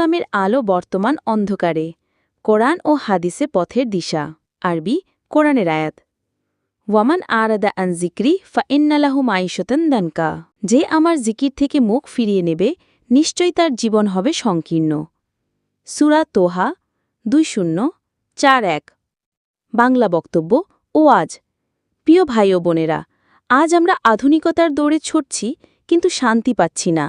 ইসলামের আলো বর্তমান অন্ধকারে। কোরআন ও হাদিসে পথের দিশা। আরবি, কোরআনের আয়াত। ওয়ামান আরাদা আন জিক্রি ফা ইন্নালাহু মাইশতন দানকা। যে আমার জিকির থেকে মুখ ফিরিয়ে নেবে, নিশ্চয়ই তার জীবন হবে সংকীর্ণ। সুরা তোহা, দুই শূন্য, চার এক। বাংলা বক্তব্য ও আজ প্রিয় ভাই ও বোনেরা, আজ আমরা আধুনিকতার দৌড়ে ছুটছি, কিন্তু শান্তি পাচ্ছি না।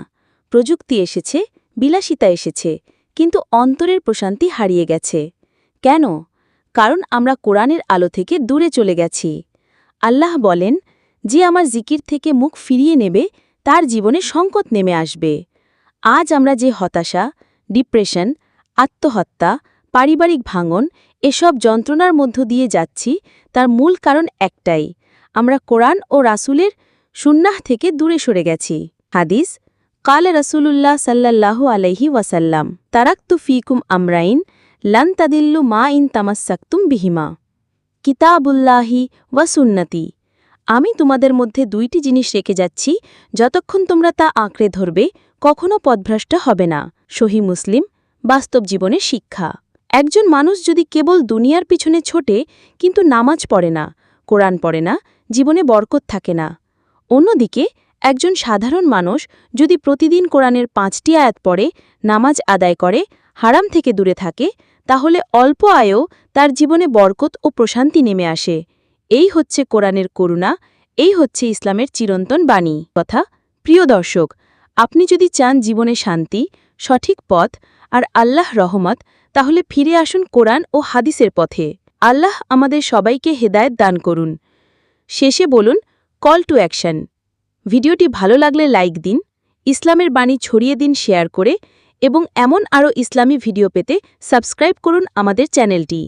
প্রযুক্তি এসেছে বিলাসিতা এসেছে, কিন্তু অন্তরের প্রশান্তি হারিয়ে গেছে। কেন? কারণ আমরা কোরআনের আলো থেকে দূরে চলে গেছি। আল্লাহ বলেন, যে আমার জিকির থেকে মুখ ফিরিয়ে নেবে, তার জীবনে সংকট নেমে আসবে। আজ আমরা যে হতাশা, ডিপ্রেশন, আত্মহত্যা, পারিবারিক ভাঙন, এসব যন্ত্রণার মধ্য দিয়ে যাচ্ছি, তার মূল কারণ একটাই, আমরা কোরআন ও রাসূলের সুন্নাহ থেকে দূরে সরে গেছি। হাদিস কাল রসুলুল্লাহ সাল্লাল্লাহু আলাইহি ওয়াসাল্লাম তারাক্তু ফিকুম আমরাইন লান তাদিল্লু মা ইন তামাসাক্তুম বিহিমা কিতাবুল্লাহি ওয়া সুন্নতি আমি তোমাদের মধ্যে দুইটি জিনিস রেখে যাচ্ছি, যতক্ষণ তোমরা তা আঁকড়ে ধরবে, কখনো পদভ্রষ্ট হবে না, সহি মুসলিম, বাস্তব জীবনের শিক্ষা। একজন মানুষ যদি কেবল দুনিয়ার পিছনে ছোটে, কিন্তু নামাজ পড়ে না, কোরআন পড়ে না, জীবনে বরকত থাকে না। অন্যদিকে একজন সাধারণ মানুষ যদি প্রতিদিন কোরআনের পাঁচটি আয়াত পড়ে, নামাজ আদায় করে, হারাম থেকে দূরে থাকে, তাহলে অল্প আয়েও তার জীবনে বরকত ও প্রশান্তি নেমে আসে। এই হচ্ছে কোরআনের করুণা, এই হচ্ছে ইসলামের চিরন্তন বাণী। কথা, প্রিয় দর্শক, আপনি যদি চান জীবনে শান্তি, সঠিক পথ আর আল্লাহ রহমত, তাহলে ফিরে আসুন কোরআন ও হাদিসের পথে। আল্লাহ আমাদের সবাইকে হেদায়েত দান করুন। শেষে বলুন কল টু অ্যাকশন ভিডিওটি ভালো লাগলে লাইক দিন, ইসলামের বাণী ছড়িয়ে দিন শেয়ার করে, এবং এমন আরও ইসলামী ভিডিও পেতে সাবস্ক্রাইব করুন আমাদের চ্যানেলটি।